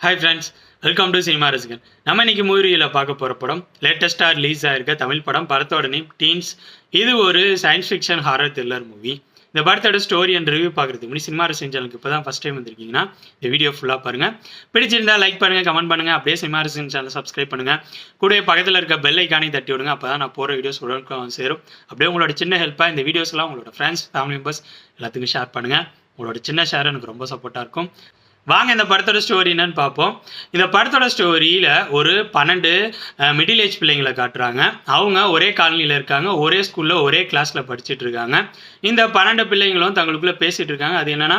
Hi friends welcome to cinema Rasigan நம்ம இன்னைக்கு மூவியில் பார்க்க போகிற படம் லேட்டஸ்ட்டாக ரிலீஸ் ஆயிருக்க தமிழ் படம் படத்தோட நேம் டீன்ஸ் இது ஒரு science fiction horror thriller movie இந்த படத்தோட ஸ்டோரி அண்ட் ரிவ்யூ பார்க்குறதுக்கு முன்னாடி சினிமா ரசிகன் சேனலுக்கு இப்போ தான் ஃபஸ்ட் டைம் வந்திருக்கீங்கன்னா இந்த வீடியோ ஃபுல்லாக பாருங்கள் பிடிச்சிருந்தா லைக் பண்ணுங்கள் கமெண்ட் பண்ணுங்கள் அப்படியே சினிமா ரசிகன் சேனல் சப்ஸ்கிரைப் பண்ணுங்கள் கூட பக்கத்தில் இருக்க பெல் ஐக்கானே தட்டி விடுங்க அப்போ தான் நான் போகிற வீடியோஸ் உடனுக்குடன் சேரும். அப்படியே உங்களோட சின்ன ஹெல்ப்பாக இந்த வீடியோஸ்லாம் உங்களோட ஃப்ரெண்ட்ஸ் ஃபேமிலி மெம்பர்ஸ் எல்லாத்துக்கும் ஷேர் பண்ணுங்கள் உங்களோட சின்ன ஷேர் எனக்கு ரொம்ப சப்போர்ட்டாக இருக்கும். வாங்க இந்த படத்தோட ஸ்டோரி என்னன்னு பார்ப்போம். இந்த படத்தோட ஸ்டோரியில் ஒரு பன்னெண்டு மிடில் ஏஜ் பிள்ளைங்களை காட்டுறாங்க. அவங்க ஒரே காலனியில் இருக்காங்க. ஒரே ஸ்கூலில் ஒரே கிளாஸில் படிச்சுட்டு இருக்காங்க. இந்த பன்னெண்டு பிள்ளைங்களும் தங்களுக்குள்ளே பேசிகிட்டு இருக்காங்க. அது என்னென்னா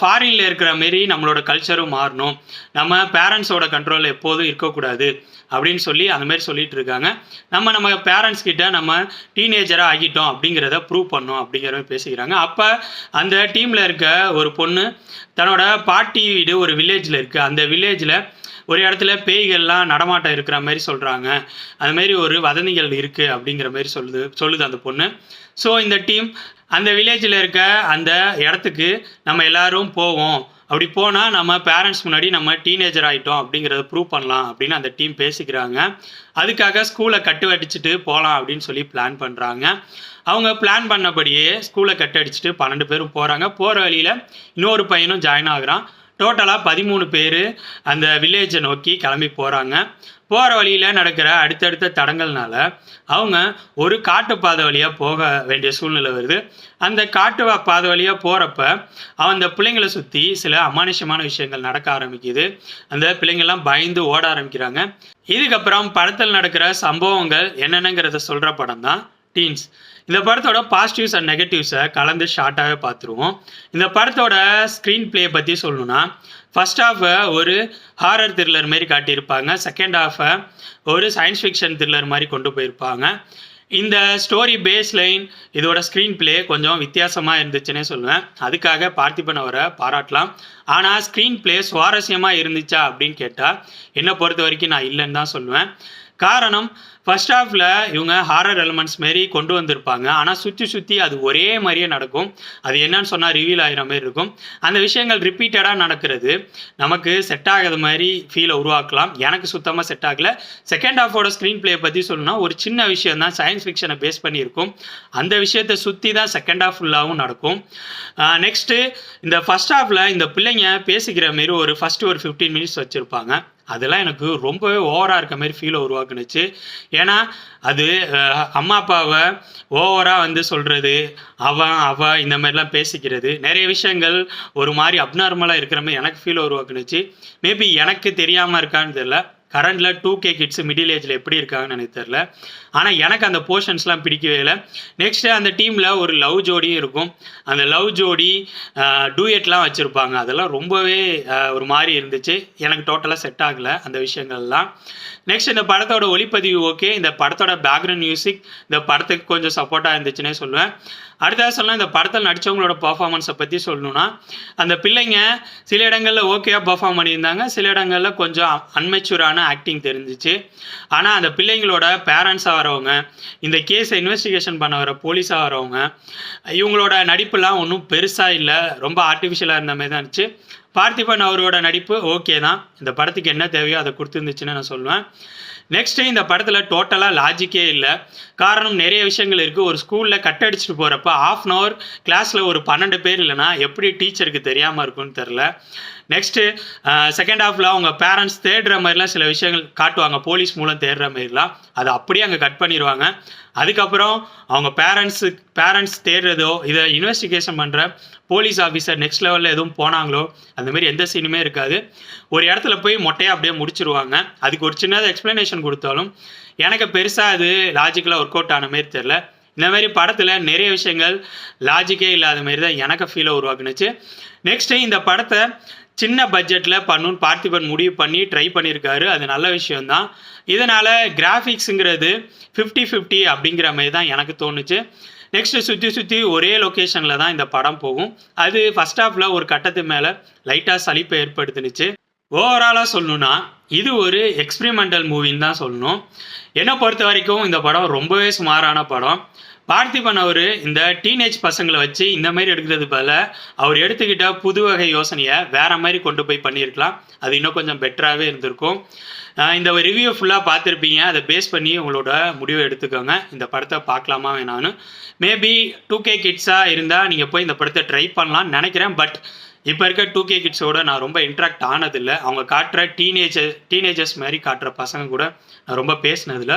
ஃபாரினில் இருக்கிற மாரி நம்மளோட கல்ச்சரும் மாறணும். நம்ம பேரண்ட்ஸோட கண்ட்ரோலில் எப்போதும் இருக்கக்கூடாது அப்படின்னு சொல்லி அந்த மாதிரி சொல்லிட்டு இருக்காங்க. நம்ம நம்ம பேரண்ட்ஸ் கிட்ட நம்ம டீனேஜராக ஆகிட்டோம் அப்படிங்கிறத ப்ரூவ் பண்ணோம் அப்படிங்கிற மாதிரி பேசிக்கிறாங்க. அப்போ அந்த டீமில் இருக்க ஒரு பொண்ணு தன்னோட பாட்டி வீடு ஒரு வில்லேஜில் இருக்குது அந்த வில்லேஜில் ஒரு இடத்துல பேய்கள்லாம் நடமாட்டம் இருக்கிற மாதிரி சொல்கிறாங்க அது மாதிரி ஒரு வதந்திகள் இருக்குது அப்படிங்கிற மாதிரி சொல்லுது சொல்லுது அந்த பொண்ணு. ஸோ இந்த டீம் அந்த வில்லேஜில் இருக்க அந்த இடத்துக்கு நம்ம எல்லாரும் போவோம். அப்படி போனால் நம்ம பேரண்ட்ஸ் முன்னாடி நம்ம டீனேஜர் ஆகிட்டோம் அப்படிங்கிறத ப்ரூவ் பண்ணலாம் அப்படின்னு அந்த டீம் பேசிக்கிறாங்க. அதுக்காக ஸ்கூலை கட்டுவடிச்சிட்டு போகலாம் அப்படின்னு சொல்லி பிளான் பண்ணுறாங்க அவங்க பிளான் பண்ணபடியே ஸ்கூலை கட்டு அடிச்சுட்டு பன்னெண்டு பேரும் போகிறாங்க போகிற வழியில் இன்னொரு பையனும் ஜாயின் ஆகுறான். டோட்டலாக பதிமூணு பேர் அந்த வில்லேஜை நோக்கி கிளம்பி போகிறாங்க போகிற வழியில் நடக்கிற அடுத்தடுத்த தடங்கள்னால அவங்க ஒரு காட்டு பாதை வழியாக போக வேண்டிய சூழ்நிலை வருது. அந்த காட்டு வா- பாதை வழியாக போகிறப்ப அந்த பிள்ளைங்களை சுற்றி சில அமானுஷமான விஷயங்கள் நடக்க ஆரம்பிக்குது. அந்த பிள்ளைங்கள்லாம் பயந்து ஓட ஆரம்பிக்கிறாங்க. இதுக்கப்புறம் படத்தில் நடக்கிற சம்பவங்கள் என்னென்னங்கிறத சொல்கிற படம் தான் டீன்ஸ் இந்த படத்தோட பாசிட்டிவ்ஸ் அண்ட் நெகட்டிவ்ஸை கலந்து ஷார்ட்டாகவே பார்த்துருவோம். இந்த படத்தோட ஸ்க்ரீன் பிளே பற்றி சொல்லணும்னா ஃபர்ஸ்ட் ஹாஃபை ஒரு ஹாரர் த்ரில்லர் மாதிரி காட்டியிருப்பாங்க. செகண்ட் ஹாஃபை ஒரு சயின்ஸ் ஃபிக்ஷன் த்ரில்லர் மாதிரி கொண்டு போயிருப்பாங்க. இந்த ஸ்டோரி பேஸ் லைன் இதோட ஸ்க்ரீன் ப்ளே கொஞ்சம் வித்தியாசமாக இருந்துச்சுன்னே சொல்லுவேன். அதுக்காக பார்த்திபன் அவரை பாராட்டலாம். ஆனால் ஸ்க்ரீன் ப்ளே சுவாரஸ்யமாக இருந்துச்சா அப்படின்னு கேட்டால் என்னை பொறுத்த வரைக்கும் நான் இல்லைன்னு தான் சொல்லுவேன். காரணம் ஃபர்ஸ்ட் ஹாஃபில் இவங்க ஹாரர் எலிமெண்ட்ஸ் மாரி கொண்டு வந்திருப்பாங்க. ஆனால் சுற்றி சுற்றி அது ஒரே மாதிரியே நடக்கும். அது என்னன்னு சொன்னால் ரிவீல் ஆகிற மாதிரி இருக்கும். அந்த விஷயங்கள் ரிப்பீட்டடாக நடக்கிறது. நமக்கு செட் ஆகாத மாதிரி ஃபீலை உருவாக்கலாம். எனக்கு சுத்தமாக செட் ஆகலை. செகண்ட் ஹாஃபோட ஸ்க்ரீன் ப்ளே பற்றி சொல்லணும்னா ஒரு சின்ன விஷயம் தான் சயின்ஸ் ஃபிக்ஷனை பேஸ் பண்ணியிருக்கும். அந்த விஷயத்தை சுற்றி தான் செகண்ட் ஹாஃப் ஃபுல்லாகவும் நடக்கும். நெக்ஸ்ட்டு இந்த ஃபர்ஸ்ட் ஹாஃபில் இந்த பிள்ளைங்க பேசிக்கிற மாரி ஒரு ஃபஸ்ட்டு ஒரு ஃபிஃப்டீன் மினிட்ஸ் வச்சுருப்பாங்க. அதெல்லாம் எனக்கு ரொம்பவே ஓவராக இருக்க மாதிரி ஃபீலை உருவாக்குனுச்சு. ஏன்னா அது அம்மா அப்பாவை ஓவராக வந்து சொல்கிறது அவன் அவ இந்த மாதிரிலாம் பேசிக்கிறது நிறைய விஷயங்கள் ஒரு மாதிரி அப்நார்மலாக இருக்கிற மாதிரி எனக்கு ஃபீல் உருவாக்குனுச்சு. மேபி எனக்கு தெரியாமல் இருக்கான்னு தெரியல. கரண்டில் டூ கே கிட்ஸ் மிடில் ஏஜில் எப்படி இருக்காங்கன்னு எனக்கு தெரில ஆனால் எனக்கு அந்த போர்ஷன்ஸ்லாம் பிடிக்கவே இல்லை. நெக்ஸ்ட்டு அந்த டீமில் ஒரு லவ் ஜோடியும் இருக்கும். அந்த லவ் ஜோடி டூயட்லாம் வச்சுருப்பாங்க. அதெல்லாம் ரொம்பவே ஒரு மாதிரி இருந்துச்சு. எனக்கு டோட்டலாக செட் ஆகலை அந்த விஷயங்கள்லாம். நெக்ஸ்ட் இந்த படத்தோட ஒளிப்பதிவு ஓகே இந்த படத்தோட பேக்ரவுண்ட் மியூசிக் இந்த படத்துக்கு கொஞ்சம் சப்போர்ட்டாக இருந்துச்சுன்னே சொல்லுவேன். அடுத்தது சொல்லலாம் இந்த படத்தில் நடித்தவங்களோட பர்ஃபார்மன்ஸை பற்றி சொல்லணும்னா அந்த பிள்ளைங்க சில இடங்களில் ஓகேவாக பர்ஃபார்ம் பண்ணியிருந்தாங்க. சில இடங்களில் கொஞ்சம் அன்மெச்சூரான ஆக்டிங் தெரிஞ்சிச்சு. ஆனால் அந்த பிள்ளைங்களோட பேரண்ட்ஸாக வரவங்க இந்த கேஸை இன்வெஸ்டிகேஷன் பண்ண வர போலீஸாக வரவங்க இவங்களோட நடிப்புலாம் ஒன்றும் பெருசாக இல்லை. ரொம்ப ஆர்டிஃபிஷியலாக இருந்த மாதிரி தான் இருந்துச்சு. பார்த்திபன் அவரோட நடிப்பு ஓகே தான். இந்த படத்துக்கு என்ன தேவையோ அதை கொடுத்துருந்துச்சுன்னு நான் சொல்லுவேன். நெக்ஸ்ட்டு இந்த படத்தில் டோட்டலாக லாஜிக்கே இல்லை. காரணம் நிறைய விஷயங்கள் இருக்குது ஒரு ஸ்கூலில் கட் அடிச்சுட்டு போகிறப்ப ஆஃப் அன் ஹவர் கிளாஸில் ஒரு பன்னெண்டு பேர் இல்லைன்னா எப்படி டீச்சருக்கு தெரியாமல் இருக்கும்னு தெரில நெக்ஸ்ட்டு செகண்ட் ஹாஃபில் அவங்க பேரண்ட்ஸ் தேடுற மாதிரிலாம் சில விஷயங்கள் காட்டுவாங்க. போலீஸ் மூலம் தேடுற மாதிரிலாம். அதை அப்படியே அங்கே கட் பண்ணிடுவாங்க அதுக்கப்புறம் அவங்க பேரண்ட்ஸு பேரண்ட்ஸ் தேடுறதோ இதை இன்வெஸ்டிகேஷன் பண்ணுற போலீஸ் ஆஃபீஸர் நெக்ஸ்ட் லெவலில் எதுவும் போனாங்களோ அந்தமாரி எந்த சீனுமே இருக்காது. ஒரு இடத்துல போய் மொட்டையாக அப்படியே முடிச்சிருவாங்க. அதுக்கு ஒரு சின்னதாக எக்ஸ்ப்ளனேஷன் கொடுத்தாலும் எனக்கு பெருசாக அது லாஜிக்கலாக ஒர்க் அவுட் ஆன மாதிரி தெரில இந்த மாதிரி படத்தில் நிறைய விஷயங்கள் லாஜிக்கே இல்லாத மாதிரி தான் எனக்கு ஃபீலை உருவாக்குனுச்சு. நெக்ஸ்ட்டு இந்த படத்தை சின்ன பட்ஜெட்டில் பண்ணணும்னு பார்த்திபன் முடிவு பண்ணி ட்ரை பண்ணியிருக்காரு அது நல்ல விஷயம்தான். இதனால் கிராஃபிக்ஸுங்கிறது ஃபிஃப்டி ஃபிஃப்டி அப்படிங்கிற மாதிரி தான் எனக்கு தோணுச்சு. நெக்ஸ்ட்டு சுற்றி சுற்றி ஒரே லொக்கேஷனில் தான் இந்த படம் போகும். அது ஃபஸ்ட் ஹாஃபில் ஒரு கட்டத்து மேலே லைட்டாக சலிப்பை ஏற்படுத்துனுச்சு. ஓவராலாக சொல்லணும்னா இது ஒரு எக்ஸ்பிரிமெண்டல் மூவின்னு தான் சொல்லணும். என்னை பொறுத்த வரைக்கும் இந்த படம் ரொம்பவே சுமாரான படம். பார்த்திபன் அவர் இந்த டீனேஜ் பசங்களை வச்சு இந்த மாதிரி எடுக்கிறது போல அவர் எடுத்துக்கிட்ட புது வகை யோசனையை வேற மாதிரி கொண்டு போய் பண்ணியிருக்கலாம். அது இன்னும் கொஞ்சம் பெட்டராகவே இருந்திருக்கும். இந்த ரிவ்யூ ஃபுல்லாக பார்த்துருப்பீங்க. அதை பேஸ் பண்ணி உங்களோட முடிவை எடுத்துக்கோங்க. இந்த படத்தை பார்க்கலாமா வேணான்னு மேபி டூ கே கிட்ஸாக இருந்தால் நீங்கள் போய் இந்த படத்தை ட்ரை பண்ணலாம்னு நினைக்கிறேன். பட் இப்போ இருக்க டூ கே கிட்ஸோட நான் ரொம்ப இன்ட்ராக்ட் ஆனதில்லை. அவங்க காட்டுற டீனேஜர் டீனேஜர்ஸ் மாதிரி காட்டுற பசங்க கூட நான் ரொம்ப பேசினதில்ல.